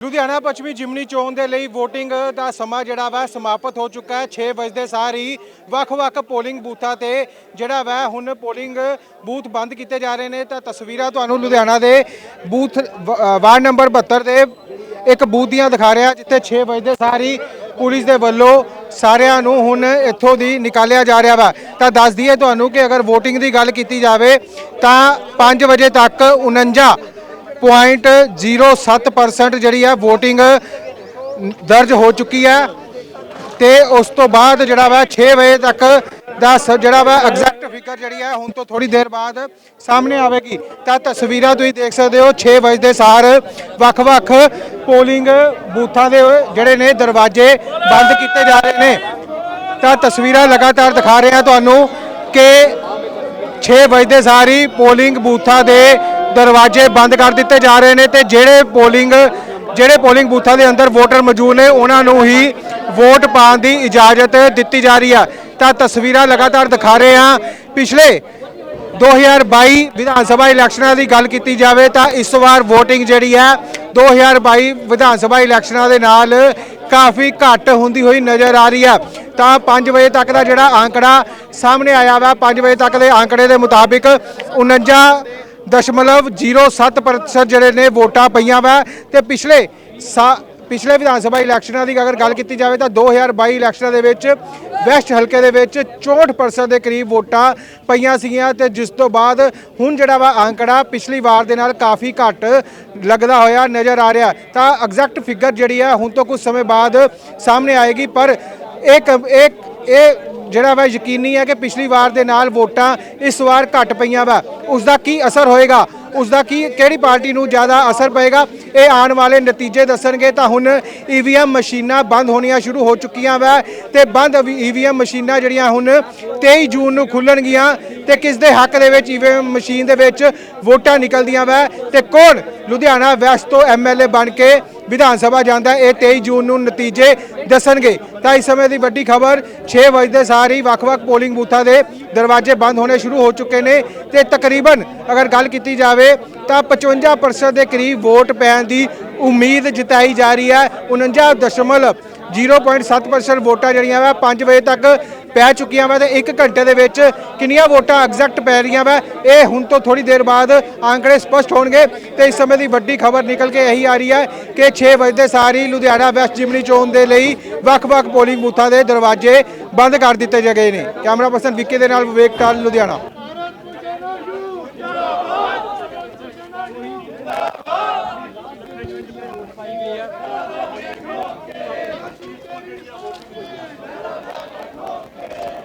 ਲੁਧਿਆਣਾ ਪੱਛਮੀ ਜਿਮਨੀ ਚੋਣ ਦੇ ਲਈ VOTING ਦਾ ਸਮਾਂ ਜਿਹੜਾ ਵਾ ਸਮਾਪਤ ਹੋ ਚੁੱਕਾ ਹੈ। 6 ਵਜੇ ਦੇ ਸਾਰ ਹੀ ਵੱਖ-ਵੱਖ ਪੋਲਿੰਗ ਬੂਥਾਂ ਤੇ ਜਿਹੜਾ ਵਾ ਹੁਣ ਪੋਲਿੰਗ ਬੂਥ ਬੰਦ ਕੀਤੇ ਜਾ ਰਹੇ ਨੇ। ਤਾਂ ਤਸਵੀਰਾਂ ਤੁਹਾਨੂੰ ਲੁਧਿਆਣਾ ਦੇ ਬੂਥ ਵ- ਵਾਰਡ ਨੰਬਰ 72 ਦੇ ਇੱਕ ਬੂਥ ਦੀਆਂ ਦਿਖਾ ਰਿਹਾ, ਜਿੱਥੇ 6 ਵਜੇ ਦੇ ਸਾਰ ਹੀ ਪੁਲਿਸ ਦੇ ਵੱਲੋਂ ਸਾਰਿਆਂ ਨੂੰ ਹੁਣ ਇੱਥੋਂ ਦੀ ਨਿਕਾਲਿਆ ਜਾ ਰਿਹਾ ਵਾ। ਤਾਂ ਦੱਸ ਦਈਏ ਤੁਹਾਨੂੰ ਕਿ ਅਗਰ VOTING ਦੀ ਗੱਲ ਕੀਤੀ ਜਾਵੇ, ਤਾਂ 5 ਵਜੇ ਤੱਕ 49 0.07% ਜਿਹੜੀ ਹੈ VOTING ਦਰਜ ਹੋ ਚੁੱਕੀ ਹੈ ਤੇ ਉਸ ਤੋਂ ਬਾਅਦ ਜਿਹੜਾ ਵਾ 6 ਵਜੇ ਤੱਕ ਦਾ ਸ- ਜਿਹੜਾ ਵਾ ਐਗਜ਼ੈਕਟ ਫਿਗਰ ਜਿਹੜੀ ਹੈ ਹੁਣ ਤੋਂ ਥੋੜੀ ਦੇਰ ਬਾਅਦ ਸਾਹਮਣੇ ਆਵੇਗੀ। ਤਾਂ ਤਸਵੀਰਾਂ ਤੁਸੀਂ ਦੇਖ ਸਕਦੇ ਹੋ 6 ਵਜੇ ਦੇ ਸਾਰ ਵੱਖ-ਵੱਖ ਪੋਲਿੰਗ ਬੂਥਾਂ ਦੇ ਜਿਹੜੇ ਨੇ ਦਰਵਾਜ਼ੇ ਬੰਦ ਕੀਤੇ ਜਾ ਰਹੇ ਨੇ। ਤਾਂ ਤਸਵੀਰਾਂ ਲਗਾਤਾਰ ਦਿਖਾ ਰਹੇ ਹਾਂ ਤੁਹਾਨੂੰ ਕਿ 6 ਵਜੇ ਹੀ ਪੋਲਿੰਗ ਬੂਥਾਂ ਦੇ ਦਰਵਾਜ਼ੇ ਬੰਦ ਕਰ ਦਿੱਤੇ ਜਾ ਰਹੇ ਨੇ ਤੇ ਜਿਹੜੇ ਪੋਲਿੰਗ ਜਿਹੜੇ ਪੋਲਿੰਗ ਬੂਥਾਂ ਦੇ ਅੰਦਰ ਵੋਟਰ ਮੌਜੂਦ ਨੇ, ਉਹਨਾਂ ਨੂੰ ਹੀ ਵੋਟ ਪਾਉਣ ਦੀ ਇਜਾਜ਼ਤ ਦਿੱਤੀ ਜਾ ਰਹੀ ਆ। ਤਾਂ ਤਸਵੀਰਾਂ ਲਗਾਤਾਰ ਦਿਖਾ ਰਹੇ ਹਾਂ। ਪਿਛਲੇ 2022 ਵਿਧਾਨ ਸਭਾ ਇਲੈਕਸ਼ਨਾਂ ਦੀ ਗੱਲ ਕੀਤੀ ਜਾਵੇ ਤਾਂ ਇਸ ਵਾਰ VOTING ਜਿਹੜੀ ਹੈ 2022 ਵਿਧਾਨ ਸਭਾ ਇਲੈਕਸ਼ਨਾਂ ਦੇ ਨਾਲ ਕਾਫੀ ਘੱਟ ਹੁੰਦੀ ਹੋਈ ਨਜ਼ਰ ਆ ਰਹੀ ਹੈ ਤਾਂ 5 ਵਜੇ ਤੱਕ ਦਾ ਜਿਹੜਾ ਆંકੜਾ ਸਾਹਮਣੇ ਆਇਆ ਵਾ 5 ਵਜੇ ਤੱਕ ਦੇ ਆંકੜੇ ਦੇ ਮੁਤਾਬਿਕ 49.07% ਜਿਹੜੇ ਨੇ ਵੋਟਾਂ ਪਈਆਂ ਵਾ ਤੇ ਪਿਛਲੇ ਸਾ- ਪਿਛਲੇ ਵਿਧਾਨ ਸਭਾ ਇਲੈਕਸ਼ਨਾਂ ਦੀ ਅਗਰ ਗੱਲ ਕੀਤੀ ਜਾਵੇ ਤਾਂ 2022 ਇਲੈਕਸ਼ਨਾਂ ਦੇ ਵਿੱਚ ਵੈਸਟ ਹਲਕੇ ਦੇ ਵਿੱਚ 64% ਦੇ ਕਰੀਬ ਵੋਟਾਂ ਪਈਆਂ ਸੀਗੀਆਂ ਤੇ ਜਿਸ ਤੋਂ ਬਾਅਦ ਹੁਣ ਜਿਹੜਾ ਵਾ ਅੰਕੜਾ ਪਿਛਲੀ ਵਾਰ ਦੇ ਨਾਲ ਕਾਫੀ ਘੱਟ ਲੱਗਦਾ ਹੋਇਆ ਨਜ਼ਰ ਆ ਰਿਹਾ। ਤਾਂ ਐਗਜ਼ੈਕਟ ਫਿਗਰ ਜਿਹੜੀ ਹੈ ਹੁਣ ਤੋਂ ਕੁਝ ਸਮੇਂ ਬਾਅਦ ਸਾਹਮਣੇ ਆਏਗੀ ਪਰ ਇੱਕ ਇੱਕ, ਇਹ ਜਿਹੜਾ ਵਾ ਯਕੀਨੀ ਹੈ ਕਿ ਪਿਛਲੀ ਵਾਰ ਦੇ ਨਾਲ ਵੋਟਾਂ ਇਸ ਵਾਰ ਘੱਟ ਪਈਆਂ ਵਾ। ਉਸ ਦਾ ਕੀ ਅਸਰ ਹੋਏਗਾ? ਉਸ ਦਾ ਕੀ, ਕਿਹੜੀ ਪਾਰਟੀ ਨੂੰ ਜ਼ਿਆਦਾ ਅਸਰ ਪਏਗਾ? ਇਹ ਆਉਣ ਵਾਲੇ ਨਤੀਜੇ ਦੱਸਣਗੇ ਤਾਂ ਹੁਣ ਈਵੀਐਮ ਮਸ਼ੀਨਾਂ ਬੰਦ ਹੋਣੀਆਂ ਸ਼ੁਰੂ ਹੋ ਚੁੱਕੀਆਂ ਵਾ ਤੇ ਬੰਦ ਈਵੀਐਮ ਮਸ਼ੀਨਾਂ ਜਿਹੜੀਆਂ ਹੁਣ 23 ਜੂਨ ਨੂੰ ਖੁੱਲਣਗੀਆਂ ਤੇ ਕਿਸ ਦੇ ਹੱਕ ਦੇ ਵਿੱਚ ਈਵੀਐਮ ਮਸ਼ੀਨ ਦੇ ਵਿੱਚ ਵੋਟਾਂ ਨਿਕਲਦੀਆਂ ਵਾ ਤੇ ਕੌਣ? ਲੁਧਿਆਣਾ ਵੈਸਟ ਤੋਂ ਐਮਐਲਏ ਬਣ ਕੇ ਵਿਧਾਨ ਸਭਾ ਜਾਂਦਾ। ਇਹ 23 ਜੂਨ ਨੂੰ ਨਤੀਜੇ ਦੱਸਣਗੇ। ਤਾਂ ਇਸ ਸਮੇਂ ਦੀ ਵੱਡੀ ਖਬਰ 6 ਵਜੇ ਦੇ ਸਾਰ ਹੀ ਵੱਖ-ਵੱਖ ਪੋਲਿੰਗ ਬੂਥਾਂ ਦੇ ਦਰਵਾਜ਼ੇ ਬੰਦ ਹੋਣੇ ਸ਼ੁਰੂ ਹੋ ਚੁੱਕੇ ਨੇ ਤੇ ਤਕਰੀਬਨ ਅਗਰ ਗੱਲ ਕੀਤੀ ਜਾਵੇ ਤਾਂ 55% ਦੇ ਕਰੀਬ ਵੋਟ ਪੈਣ ਦੀ ਉਮੀਦ ਜਤਾਈ ਜਾ ਰਹੀ ਹੈ। 49.0.7% ਵੋਟਾਂ ਜਿਹੜੀਆਂ ਵਾ 5 ਵਜੇ ਤੱਕ ਪੈ ਚੁੱਕੀਆਂ ਵਾ ਤੇ 1 ਘੰਟੇ ਦੇ ਵਿੱਚ ਕਿੰਨੀਆਂ ਵੋਟਾਂ ਐਗਜ਼ੈਕਟ ਪੈ ਰਹੀਆਂ ਵਾ? ਇਹ ਹੁਣ ਤੋਂ ਥੋੜੀ ਦੇਰ ਬਾਅਦ ਆંકੜੇ ਸਪਸ਼ਟ ਹੋਣਗੇ ਤੇ ਇਸ ਸਮੇਂ ਦੀ ਵੱਡੀ ਖਬਰ ਨਿਕਲ ਕੇ ਇਹੀ ਆ ਰਹੀ ਹੈ ਕਿ 6 ਵਜੇ ਦੇ ਸਾਰੀ ਲੁਧਿਆਣਾ ਵੈਸਟ ਜਿਮਨੀ ਚੋਣ ਦੇ ਲਈ ਵੱਖ-ਵੱਖ ਪੋਲਿੰਗ ਬੂਥਾਂ ਦੇ ਦਰਵਾਜ਼ੇ ਬੰਦ ਕਰ ਦਿੱਤੇ ਗਏ ਨੇ। ਕੈਮਰਾ ਪਰਸਨ ਵਿੱਕੇ ਦੇ ਨਾਲ ਵਿਵੇਕ ਟਾਲ, ਲੁਧਿਆਣਾ।